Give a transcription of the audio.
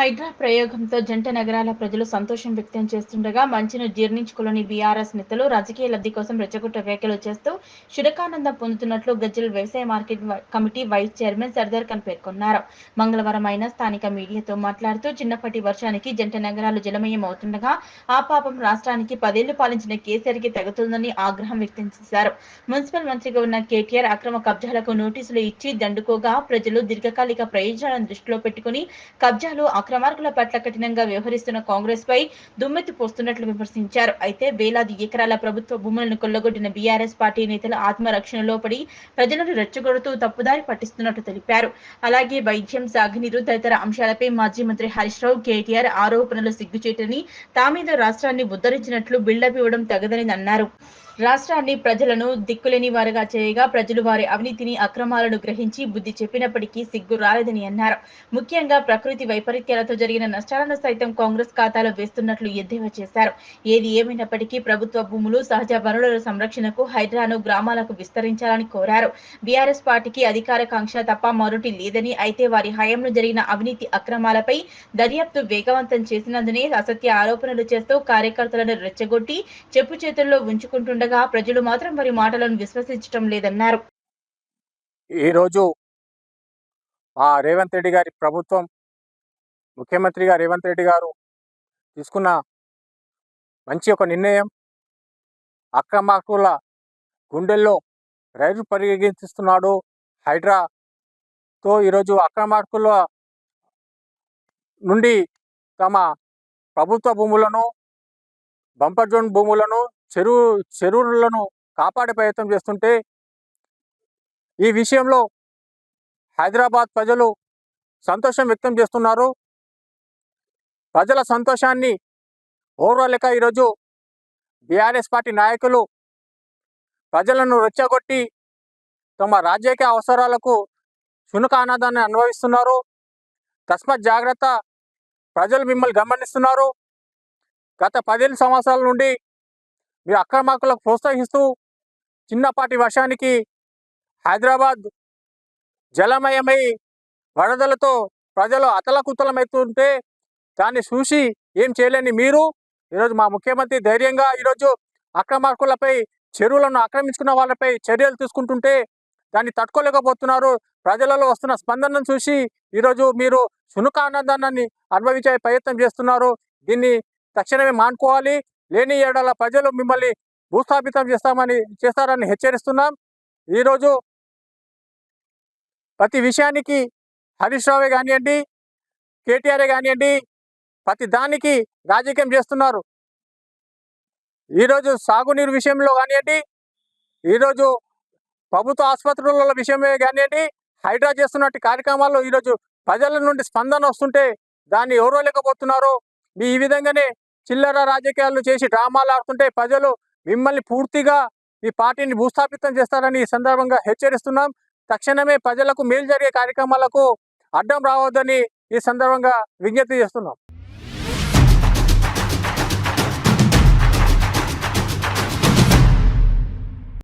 హైడ్రా ప్రయోగంతో జంట నగరాల ప్రజలు సంతోషం వ్యక్తం చేస్తుండగా మంచిని జీర్ణించుకోలేని బీఆర్ఎస్ నేతలు రాజకీయ లబ్ధి కోసం రెచ్చగొట్ట వ్యాఖ్యలు చేస్తూ శుడకానందం పొందుతున్నట్లు గజ్జల్ వ్యవసాయ market committee vice chairman Sardar Khan పేర్కొన్నారు. మంగళవారం ఆయన స్థానిక మీడియాతో మాట్లాడుతూ చిన్నప్పటి వర్షానికి జంట నగరాలు జలమయం అవుతుండగా ఆ పాపం రాష్ట్రానికి పదేళ్ళు పాలించిన కేసీఆర్కి తగ్గుతుందని ఆగ్రహం వ్యక్తం చేశారు. మున్సిపల్ మంత్రిగా ఉన్న కేటీఆర్ అక్రమ కబ్జాలకు నోటీసులు ఇచ్చి దండుకోగా ప్రజలు దీర్ఘకాలిక ప్రయోజనాలను దృష్టిలో పెట్టుకుని కబ్జాలు అక్రమార్కుల పట్ల కఠినంగా వ్యవహరిస్తున్న కాంగ్రెస్ పై దుమ్మెత్తి పోస్తున్నట్లు విమర్శించారు. అయితే వేలాది ఎకరాల ప్రభుత్వ భూములను కొల్లగొట్టిన బీఆర్ఎస్ పార్టీ నేతల ఆత్మరక్షణలో పడి ప్రజలను రెచ్చగొడుతూ తప్పుదారి పట్టిస్తున్నట్లు తెలిపారు. అలాగే వైద్యం సాగునీరు తదితర అంశాలపై మాజీ మంత్రి హరీష్ రావు కేటీఆర్ ఆరోపణలు సిగ్గుచేటని తామీద రాష్ట్రాన్ని ఉద్ధరించినట్లు బిల్డప్ ఇవ్వడం తగదని అన్నారు. రాష్ట్రాన్ని ప్రజలను దిక్కులేని వారుగా చేయగా ప్రజలు వారి అవినీతిని అక్రమాలను గ్రహించి బుద్ధి చెప్పినప్పటికీ సిగ్గు రాలేదని అన్నారు. ముఖ్యంగా ప్రకృతి వైపరీత్యాలతో జరిగిన నష్టాలను సైతం కాంగ్రెస్ ఖాతాలో వేస్తున్నట్లు ఎద్దేవా చేశారు. ఏది ఏమైనప్పటికీ ప్రభుత్వ భూములు సహజ వనరుల సంరక్షణకు హైడ్రాను గ్రామాలకు విస్తరించాలని కోరారు. బీఆర్ఎస్ పార్టీకి అధికారకాంక్ష తప్ప మరొకటి లేదని అయితే వారి హయాంలో జరిగిన అవినీతి అక్రమాలపై దర్యాప్తు వేగవంతం చేసినందునే అసత్య ఆరోపణలు చేస్తూ కార్యకర్తలను రెచ్చగొట్టి చెప్పు చేతుల్లో ఉంచుకుంటుండగా ప్రజలు మాత్రం వారి మాటలను విశ్వసించడం లేదన్నారు. ఈరోజు ఆ రేవంత్ రెడ్డి గారి ప్రభుత్వం ముఖ్యమంత్రిగా రేవంత్ రెడ్డి గారు తీసుకున్న మంచి ఒక నిర్ణయం అక్రమార్కుల గుండెల్లో రైలు పరిగెత్తిస్తున్నాడు హైడ్రాతో. ఈరోజు అక్రమార్కుల నుండి తమ ప్రభుత్వ భూములను బంపర్ జోన్ భూములను చెరువు చెరువులను కాపాడే ప్రయత్నం చేస్తుంటే ఈ విషయంలో హైదరాబాద్ ప్రజలు సంతోషం వ్యక్తం చేస్తున్నారు. ప్రజల సంతోషాన్ని ఓర్వలేక ఈరోజు బీఆర్ఎస్ పార్టీ నాయకులు ప్రజలను రెచ్చగొట్టి తమ రాజకీయ అవసరాలకు శునుక ఆనందాన్ని అనుభవిస్తున్నారు. తస్మత్ జాగ్రత్త ప్రజలు మిమ్మల్ని గమనిస్తున్నారు. గత పదిహేను సంవత్సరాల నుండి మీరు అక్రమార్కులకు ప్రోత్సహిస్తూ చిన్నపాటి వర్షానికి హైదరాబాద్ జలమయమై వరదలతో ప్రజలు అతలకుతలమవుతుంటే దాన్ని చూసి ఏం చేయలేని మీరు ఈరోజు మా ముఖ్యమంత్రి ధైర్యంగా ఈరోజు అక్రమార్కులపై చెరువులను ఆక్రమించుకున్న వాళ్ళపై చర్యలు తీసుకుంటుంటే దాన్ని తట్టుకోలేకపోతున్నారు. ప్రజలలో వస్తున్న స్పందనను చూసి ఈరోజు మీరు సునుక ఆనందాన్ని అనుభవించే ప్రయత్నం చేస్తున్నారు. దీన్ని తక్షణమే మానుకోవాలి. లేని ఏడల ప్రజలు మిమ్మల్ని భూస్థాపితం చేస్తామని చేస్తారని హెచ్చరిస్తున్నాం. ఈరోజు ప్రతి విషయానికి హరీష్ రావే కానివ్వండి కేటీఆర్ఏ కానివ్వండి ప్రతి దానికి రాజకీయం చేస్తున్నారు. ఈరోజు సాగునీరు విషయంలో కానివ్వండి ఈరోజు ప్రభుత్వ ఆసుపత్రుల విషయమే కానివ్వండి హైడ్రా చేస్తున్నట్టు కార్యక్రమాల్లో ఈరోజు ప్రజల నుండి స్పందన వస్తుంటే దాన్ని ఎవరోలేకపోతున్నారు మీ ఈ విధంగానే చిల్లర రాజకీయాలు చేసి డ్రామాలు ఆడుతుంటే ప్రజలు మిమ్మల్ని పూర్తిగా మీ పార్టీని భూస్థాపితం చేస్తారని ఈ సందర్భంగా హెచ్చరిస్తున్నాం. తక్షణమే ప్రజలకు మేలు జరిగే కార్యక్రమాలకు అడ్డం రావద్దని ఈ సందర్భంగా విజ్ఞప్తి చేస్తున్నాం.